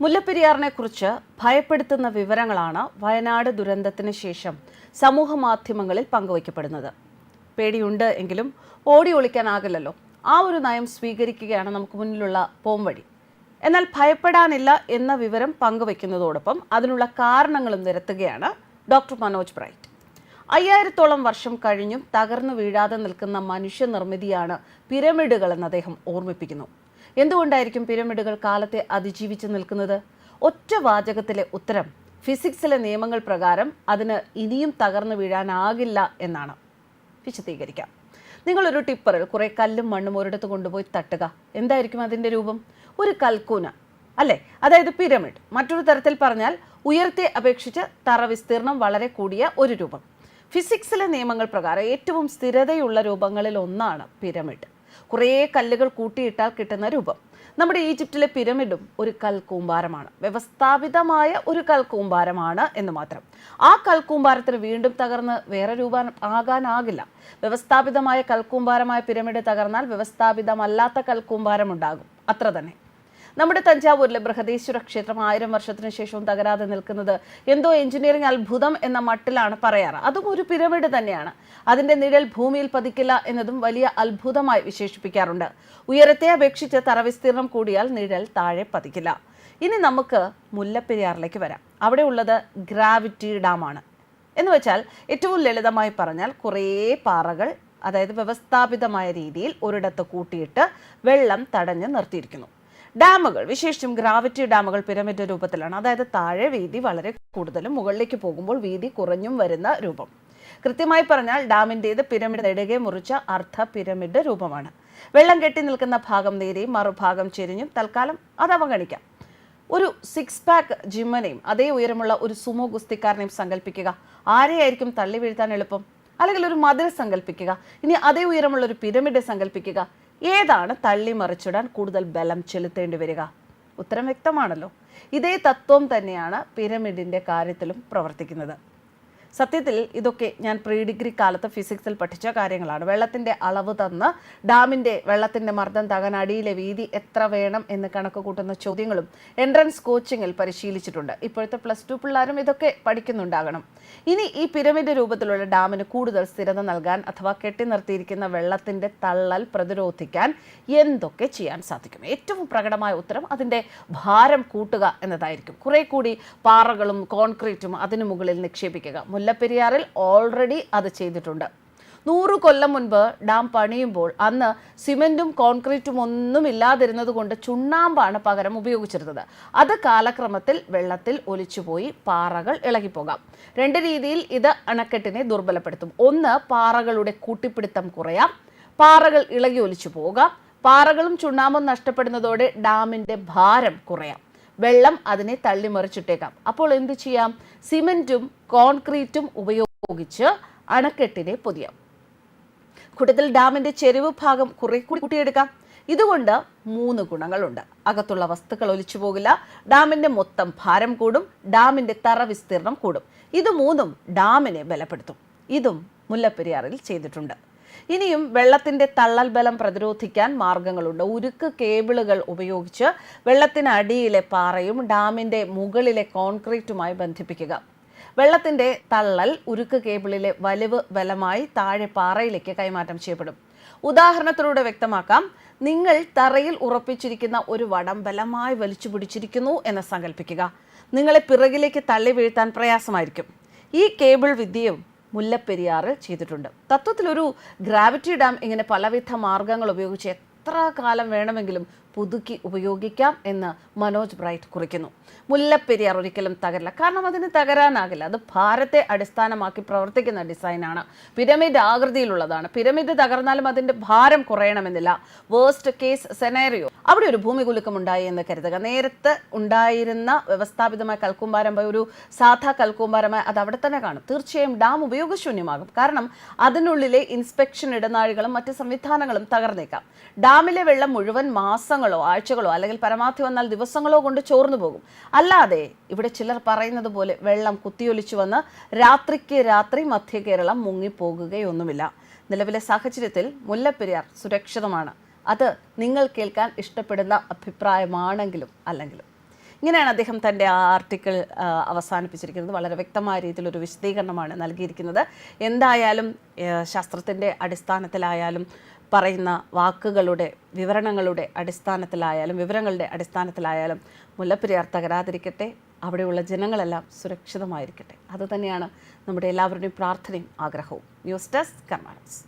മുല്ലപ്പെരിയാറിനെ കുറിച്ച് ഭയപ്പെടുത്തുന്ന വിവരങ്ങളാണ് വയനാട് ദുരന്തത്തിന് ശേഷം സമൂഹ മാധ്യമങ്ങളിൽ പങ്കുവയ്ക്കപ്പെടുന്നത്. പേടിയുണ്ട് എങ്കിലും ഓടി ഒളിക്കാനാകില്ലല്ലോ. ആ ഒരു നയം സ്വീകരിക്കുകയാണ് നമുക്ക് മുന്നിലുള്ള പോംവഴി എന്നാൽ ഭയപ്പെടാനില്ല എന്ന വിവരം പങ്കുവയ്ക്കുന്നതോടൊപ്പം അതിനുള്ള കാരണങ്ങളും നിരത്തുകയാണ് ഡോക്ടർ മനോജ് ബ്രൈറ്റ്. അയ്യായിരത്തോളം വർഷം കഴിഞ്ഞും തകർന്നു വീഴാതെ നിൽക്കുന്ന മനുഷ്യനിർമ്മിതിയാണ് പിരമിഡുകൾ എന്ന് അദ്ദേഹം ഓർമ്മിപ്പിക്കുന്നു. എന്തുകൊണ്ടായിരിക്കും പിരമിഡുകൾ കാലത്തെ അതിജീവിച്ച് നിൽക്കുന്നത്? ഒറ്റ വാചകത്തിലെ ഉത്തരം ഫിസിക്സിലെ നിയമങ്ങൾ പ്രകാരം അതിന് ഇനിയും തകർന്നു വീഴാനാകില്ല എന്നാണ്. വിശദീകരിക്കാം. നിങ്ങളൊരു ടിപ്പറിൽ കുറേ കല്ലും മണ്ണും ഒരിടത്ത് കൊണ്ടുപോയി തട്ടുക. എന്തായിരിക്കും അതിന്റെ രൂപം? ഒരു കൽക്കൂന അല്ലേ? അതായത് പിരമിഡ്. മറ്റൊരു തരത്തിൽ പറഞ്ഞാൽ ഉയർത്തെ അപേക്ഷിച്ച് തറ വിസ്തീർണം വളരെ കൂടിയ ഒരു രൂപം. ഫിസിക്സിലെ നിയമങ്ങൾ പ്രകാരം ഏറ്റവും സ്ഥിരതയുള്ള രൂപങ്ങളിൽ ഒന്നാണ് പിരമിഡ്. കുറേ കല്ലുകൾ കൂട്ടിയിട്ടാൽ കിട്ടുന്ന രൂപം. നമ്മുടെ ഈജിപ്തിലെ പിരമിഡും ഒരു കൽക്കൂമ്പാരമാണ്. വ്യവസ്ഥാപിതമായ ഒരു കൽക്കൂമ്പാരമാണ് എന്ന് മാത്രം. ആ കൽക്കൂമ്പാരത്തിന് വീണ്ടും തകർന്ന് വേറെ രൂപം ആകാനാകില്ല. വ്യവസ്ഥാപിതമായ കൽക്കൂമ്പാരമായ പിരമിഡ് തകർന്നാൽ വ്യവസ്ഥാപിതമല്ലാത്ത കൽക്കൂമ്പാരം ഉണ്ടാകും അത്ര തന്നെ. നമ്മുടെ തഞ്ചാവൂരിലെ ബൃഹദീശ്വര ക്ഷേത്രം ആയിരം വർഷത്തിന് ശേഷവും തകരാതെ നിൽക്കുന്നത് എന്തോ എഞ്ചിനീയറിംഗ് അത്ഭുതം എന്ന മട്ടിലാണ് പറയാറ്. അതും ഒരു പിരമിഡ് തന്നെയാണ്. അതിന്റെ നിഴൽ ഭൂമിയിൽ പതിക്കില്ല എന്നതും വലിയ അത്ഭുതമായി വിശേഷിപ്പിക്കാറുണ്ട്. ഉയരത്തെ അപേക്ഷിച്ച് തറവിസ്തീർണം കൂടിയാൽ നിഴൽ താഴെ പതിക്കില്ല. ഇനി നമുക്ക് മുല്ലപ്പെരിയാറിലേക്ക് വരാം. അവിടെ ഉള്ളത് ഗ്രാവിറ്റി ഡാമാണ്. എന്ന് വെച്ചാൽ ഏറ്റവും ലളിതമായി പറഞ്ഞാൽ കുറേ പാറകൾ അതായത് വ്യവസ്ഥാപിതമായ രീതിയിൽ ഒരിടത്ത് കൂട്ടിയിട്ട് വെള്ളം തടഞ്ഞ് നിർത്തിയിരിക്കുന്നു. ഡാമുകൾ വിശേഷിച്ചും ഗ്രാവിറ്റി ഡാമുകൾ പിരമിഡ് രൂപത്തിലാണ്. അതായത് താഴെ വീതി വളരെ കൂടുതലും മുകളിലേക്ക് പോകുമ്പോൾ വീതി കുറഞ്ഞും വരുന്ന രൂപം. കൃത്യമായി പറഞ്ഞാൽ ഡാമിന്റേത് പിരമിഡ് നെടുകെ മുറിച്ച അർദ്ധ പിരമിഡ് രൂപമാണ്. വെള്ളം കെട്ടി നിൽക്കുന്ന ഭാഗം നേരെയും മറുഭാഗം ചെരിഞ്ഞും തൽക്കാലം അത് അവഗണിക്കാം. ഒരു സിക്സ് പാക്ക് ജിമ്മനെയും അതേ ഉയരമുള്ള ഒരു സുമോ ഗുസ്തിക്കാരനെയും സങ്കല്പിക്കുക ആരെയായിരിക്കും തള്ളി വീഴ്ത്താൻ എളുപ്പം? അല്ലെങ്കിൽ ഒരു മതിൽ സങ്കല്പിക്കുക ഇനി അതേ ഉയരമുള്ള ഒരു പിരമിഡ് സങ്കല്പിക്കുക ഏതാണ് തള്ളി മറിച്ചിടാൻ കൂടുതൽ ബലം ചെലുത്തേണ്ടി വരിക? ഉത്തരം വ്യക്തമാണല്ലോ. ഇതേ തത്വം തന്നെയാണ് പിരമിഡിന്റെ കാര്യത്തിലും പ്രവർത്തിക്കുന്നത്. സത്യത്തിൽ ഇതൊക്കെ ഞാൻ പ്രീ ഡിഗ്രി കാലത്ത് ഫിസിക്സിൽ പഠിച്ച കാര്യങ്ങളാണ്. വെള്ളത്തിന്റെ അളവ് തന്ന് ഡാമിന്റെ വെള്ളത്തിന്റെ മർദ്ദം തകൻ അടിയിലെ വീതി എത്ര വേണം എന്ന് കണക്ക് കൂട്ടുന്ന ചോദ്യങ്ങളും എൻട്രൻസ് കോച്ചിങ്ങിൽ പരിശീലിച്ചിട്ടുണ്ട്. ഇപ്പോഴത്തെ പ്ലസ് ടു പിള്ളേരും ഇതൊക്കെ പഠിക്കുന്നുണ്ടാകണം. ഇനി ഈ പിരമിഡ് രൂപത്തിലുള്ള ഡാമിന് കൂടുതൽ സ്ഥിരത നൽകാൻ അഥവാ കെട്ടി നിർത്തിയിരിക്കുന്ന വെള്ളത്തിന്റെ തള്ളൽ പ്രതിരോധിക്കാൻ എന്തൊക്കെ ചെയ്യാൻ സാധിക്കും? ഏറ്റവും പ്രകടമായ ഉത്തരം അതിന്റെ ഭാരം കൂട്ടുക എന്നതായിരിക്കും. കുറെ കൂടി പാറകളും കോൺക്രീറ്റും അതിനു മുകളിൽ നിക്ഷേപിക്കുക. മുല്ലപ്പെരിയാറിൽ ഓൾറെഡി അത് ചെയ്തിട്ടുണ്ട്. നൂറ് കൊല്ലം മുൻപ് ഡാം പണിയുമ്പോൾ അന്ന് സിമെന്റും കോൺക്രീറ്റും ഒന്നും ഇല്ലാതിരുന്നത് കൊണ്ട് ചുണ്ണാമ്പാണ് പകരം ഉപയോഗിച്ചിരുന്നത്. അത് കാലക്രമത്തിൽ വെള്ളത്തിൽ ഒലിച്ചുപോയി പാറകൾ ഇളകിപ്പോകാം. രണ്ട് രീതിയിൽ ഇത് അണക്കെട്ടിനെ ദുർബലപ്പെടുത്തും. ഒന്ന് പാറകളുടെ കൂട്ടിപ്പിടുത്തം കുറയാം. പാറകൾ ഇളകി ഒലിച്ചു പോകാം. പാറകളും ചുണ്ണാമ്പും നഷ്ടപ്പെടുന്നതോടെ ഡാമിന്റെ ഭാരം കുറയാം. വെള്ളം അതിനെ തള്ളിമറിച്ചിട്ടേക്കാം. അപ്പോൾ എന്ത് ചെയ്യാം? സിമെന്റും കോൺക്രീറ്റും ഉപയോഗിച്ച് അണക്കെട്ടിനെ പൊതിയാം. കൂട്ടത്തിൽ ഡാമിന്റെ ചെരിവ് ഭാഗം കുറെ കൂടി കൂട്ടിയെടുക്കാം. ഇതുകൊണ്ട് മൂന്ന് ഗുണങ്ങളുണ്ട്. അകത്തുള്ള വസ്തുക്കൾ ഒലിച്ചു പോകില്ല. ഡാമിന്റെ മൊത്തം ഭാരം കൂടും. ഡാമിന്റെ തറ വിസ്തീർണം കൂടും. ഇത് മൂന്നും ഡാമിനെ ബലപ്പെടുത്തും. ഇതും മുല്ലപ്പെരിയാറിൽ ചെയ്തിട്ടുണ്ട്. ഇനിയും വെള്ളത്തിന്റെ തള്ളൽ ബലം പ്രതിരോധിക്കാൻ മാർഗങ്ങളുണ്ട്. ഉരുക്ക് കേബിളുകൾ ഉപയോഗിച്ച് വെള്ളത്തിനടിയിലെ പാറയും ഡാമിന്റെ മുകളിലെ കോൺക്രീറ്റുമായി ബന്ധിപ്പിക്കുക. വെള്ളത്തിന്റെ തള്ളൽ ഉരുക്ക് കേബിളിലെ വലിവ് ബലമായി താഴെ പാറയിലേക്ക് കൈമാറ്റം ചെയ്യപ്പെടും. ഉദാഹരണത്തിലൂടെ വ്യക്തമാക്കാം നിങ്ങൾ തറയിൽ ഉറപ്പിച്ചിരിക്കുന്ന ഒരു വടം ബലമായി വലിച്ചു പിടിച്ചിരിക്കുന്നു എന്ന് സങ്കല്പിക്കുക നിങ്ങളെ പിറകിലേക്ക് തള്ളി വീഴ്ത്താൻ പ്രയാസമായിരിക്കും. ഈ കേബിൾ വിദ്യയും മുല്ലപ്പെരിയാറ് ചെയ്തിട്ടുണ്ട്. തത്വത്തിൽ ഒരു ഗ്രാവിറ്റി ഡാം ഇങ്ങനെ പലവിധ മാർഗങ്ങൾ ഉപയോഗിച്ച് എത്ര കാലം വേണമെങ്കിലും പുതുക്കി ഉപയോഗിക്കാം എന്ന് മനോജ് ബ്രൈറ്റ് കുറിക്കുന്നു. മുല്ലപ്പെരിയാർ ഒരിക്കലും തകരില്ല. കാരണം അതിന് തകരാനാകില്ല. അത് ഭാരത്തെ അടിസ്ഥാനമാക്കി പ്രവർത്തിക്കുന്ന ഡിസൈനാണ്. പിരമിഡ് ആകൃതിയിലുള്ളതാണ്. പിരമിഡ് തകർന്നാലും അതിന്റെ ഭാരം കുറയണമെന്നില്ല. വേസ്റ്റ് കേസ് സെനേറിയോ അവിടെ ഒരു ഭൂമി കുലുക്കം ഉണ്ടായി എന്ന് കരുതുക. നേരത്തെ ഉണ്ടായിരുന്ന വ്യവസ്ഥാപിതമായ കൽക്കൂമ്പാരം ഒരു സാധാ കൽക്കൂമ്പാരമായി അത് അവിടെ തന്നെ കാണും. തീർച്ചയായും ഡാം ഉപയോഗശൂന്യമാകും. കാരണം അതിനുള്ളിലെ ഇൻസ്പെക്ഷൻ ഇടനാഴികളും മറ്റ് സംവിധാനങ്ങളും തകർന്നേക്കാം. ഡാമിലെ വെള്ളം മുഴുവൻ മാസങ്ങളോ ആഴ്ചകളോ അല്ലെങ്കിൽ പരമാവധി വന്നാൽ ദിവസങ്ങളോ കൊണ്ട് ചോർന്നു പോകും. അല്ലാതെ ഇവിടെ ചിലർ പറയുന്നത് പോലെ വെള്ളം കുത്തിയൊലിച്ചു വന്ന് രാത്രിക്ക് രാത്രി മധ്യ കേരളം മുങ്ങിപ്പോകുകയൊന്നുമില്ല. നിലവിലെ സാഹചര്യത്തിൽ മുല്ലപ്പെരിയാർ സുരക്ഷിതമാണ്. അത് നിങ്ങൾ കേൾക്കാൻ ഇഷ്ടപ്പെടുന്ന അഭിപ്രായമാണെങ്കിലും അല്ലെങ്കിലും. ഇങ്ങനെയാണ് അദ്ദേഹം തന്റെ ആ ആർട്ടിക്കിൾ അവസാനിപ്പിച്ചിരിക്കുന്നത്. വളരെ വ്യക്തമായ രീതിയിലൊരു വിശദീകരണമാണ് നൽകിയിരിക്കുന്നത്. എന്തായാലും ശാസ്ത്രത്തിന്റെ അടിസ്ഥാനത്തിലായാലും പറയുന്ന വാക്കുകളുടെ വിവരണങ്ങളുടെ അടിസ്ഥാനത്തിലായാലും വിവരങ്ങളുടെ അടിസ്ഥാനത്തിലായാലും മുല്ലപ്പെരിയാർ തകരാതിരിക്കട്ടെ അവിടെയുള്ള ജനങ്ങളെല്ലാം സുരക്ഷിതമായിരിക്കട്ടെ. അതുതന്നെയാണ് നമ്മുടെ എല്ലാവരുടെയും പ്രാർത്ഥനയും ആഗ്രഹവും. News desk കർമാനസ്.